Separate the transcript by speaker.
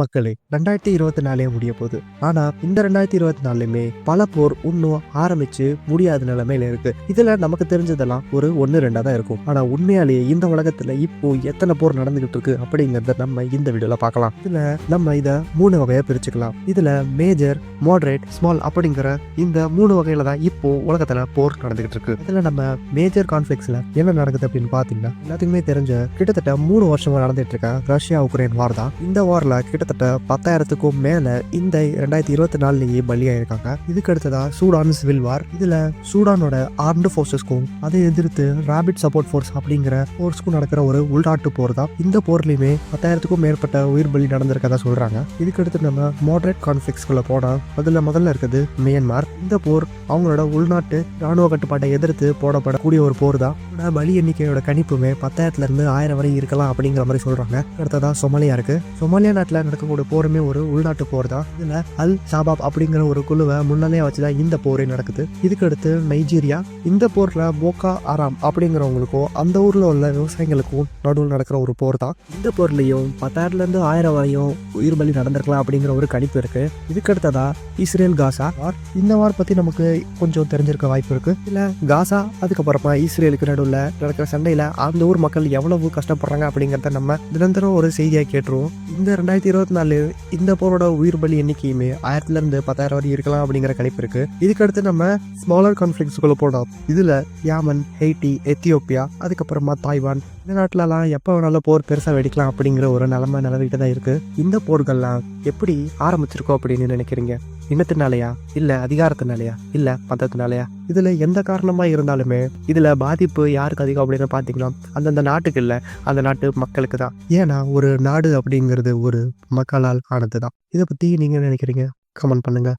Speaker 1: மக்களே ரெண்டாயிரத்தி இருபத்தி நாலே முடிய போகுது ஆனா இந்த ரெண்டாயிரத்தி இருபத்தி நாலுமே பல போர் இன்னும் ஆரம்பிச்சு முடியாத நிலைமையில இருக்கு. இதுல நமக்கு தெரிஞ்சதெல்லாம் ஒரு ஒன்று ரெண்டா தான் இருக்கும். ஆனா உண்மையாலேயே இந்த உலகத்துல இப்போ எத்தனை போர் நடந்துகிட்டு இருக்கு அப்படிங்கறத நம்ம இந்த வீடியோல பார்க்கலாம். இதுல நம்ம இத மூணு வகையா பிரிச்சுக்கலாம். இதுல மேஜர் மாடரேட் ஸ்மால் அப்படிங்கிற இந்த மூணு வகையில தான் இப்போ உலகத்துல போர் நடந்துகிட்டு இருக்கு. இதுல நம்ம மேஜர் கான்ஃபிளிக்ஸ்ல என்ன நடக்குது அப்படின்னு பாத்தீங்கன்னா எல்லாத்துக்குமே தெரிஞ்ச கிட்டத்தட்ட மூணு வருஷமா நடந்துட்டு இருக்க ரஷ்யா உக்ரைன் வார் தான். இந்த வார்ல கிட்டத்தட்ட பத்தாயிரத்துக்கும் மேல இந்த ரெண்டாயிரத்தி இருபத்தி நாலுலயே பலியாயிருக்காங்க. இதுக்கு அடுத்ததா சூடான் சிவில் வார். இதுல சூடானோட ஆர்ம்டு ஃபோர்ஸஸ்க்கும் அதை எதிர்த்து ராபிட் சப்போர்ட் ஃபோர்ஸ் அப்படிங்கிற ஃபோர்ஸ்க்கும் நடக்கிற ஒரு உள்நாட்டு போர் தான். இந்த போர்லயுமே பத்தாயிரத்துக்கும் மேற்பட்ட உயிர் பலி நடந்திருக்கதா சொல்றாங்க. இதுக்கு அடுத்து நம்ம மாடரேட் கான்ஃபிளிக்ஸ்குள்ள போனா அதுல முதல்ல இருக்குது மியான்மார். இந்த போர் அவங்களோட உள்நாட்டு ராணுவ கட்டுப்பாட்டை எதிர்த்து போடப்படக்கூடிய ஒரு போர் தான். பலி எண்ணிக்கையோட கணிப்புமே பத்தாயிரத்துல இருந்து ஆயிரம் வரை இருக்கலாம் அப்படிங்கிற மாதிரி சொல்றாங்க. அடுத்ததான் சொமாலியா இருக்கு. சொமாலியா நாட்டில் நடக்கக்கூடிய போருமே ஒரு உள்நாட்டு போர் தான். இதுல அல் ஷாபாப் அப்படிங்கிற ஒரு குழுவை முன்னாலே வச்சுதான் இந்த போரே நடக்குது. இதுக்கு அடுத்து நைஜீரியா. இந்த போர்ல போக்கா ஆராம் அப்படிங்கிறவங்களுக்கும் அந்த ஊர்ல உள்ள விவசாயிகளுக்கும் நடுவில் நடக்கிற ஒரு போர் தான். இந்த போர்லயும் பத்தாயிரத்துலேருந்து ஆயிரம் வரையும் உயிர் பலி நடந்திருக்கலாம் அப்படிங்கிற ஒரு கணிப்பு இருக்கு. இதுக்கு அடுத்ததா இஸ்ரேல் காசா வார். இந்த வார் பத்தி நமக்கு கொஞ்சம் தெரிஞ்சிருக்க வாய்ப்பு இருக்கு. இல்ல காசா அதுக்கப்புறமா இஸ்ரேலுக்கு நடுவில் நடக்கிற சண்டையில அந்த ஊர் மக்கள் எவ்வளவு கஷ்டப்படுறாங்க அப்படிங்கிறத நம்ம தினந்தரம் ஒரு செய்தியாக கேட்டுருவோம். இந்த ரெண்டாயிரத்தி இருபது இருபத்தி நாலு இந்த போரோட உயிர் பலி எண்ணிக்கையுமே ஆயிரத்துல இருந்து பத்தாயிரம் வரை இருக்கலாம் அப்படிங்கிற கணிப்பு இருக்கு. இதுக்கு அடுத்து நம்ம ஸ்மாலர் கான்ஃபிளிக்ஸ்குள்ள போனோம் இதுல யாமன் ஹெய்டி எத்தியோப்பியா அதுக்கப்புறமா தாய்வான் இந்த நாட்டிலலாம் எப்போ வேணாலும் போர் பெருசாக வெடிக்கலாம் அப்படிங்கிற ஒரு நிலைமை நிலவிட்டு தான் இருக்கு. இந்த போர்கள்லாம் எப்படி ஆரம்பிச்சிருக்கோம் அப்படின்னு நினைக்கிறீங்க? இனத்தினாலயா? இல்ல அதிகாரத்தினாலயா? இல்ல மதத்தினாலயா? இதுல எந்த காரணமா இருந்தாலுமே இதுல பாதிப்பு யாருக்கு அதிகம் அப்படின்னு பாத்தீங்கன்னா அந்தந்த நாட்டுக்கு இல்ல அந்த நாட்டு மக்களுக்கு தான். ஏன்னா ஒரு நாடு அப்படிங்கிறது ஒரு மக்களால் ஆனது தான் இதை பத்தி நீங்க நினைக்கிறீங்க? கமெண்ட் பண்ணுங்க.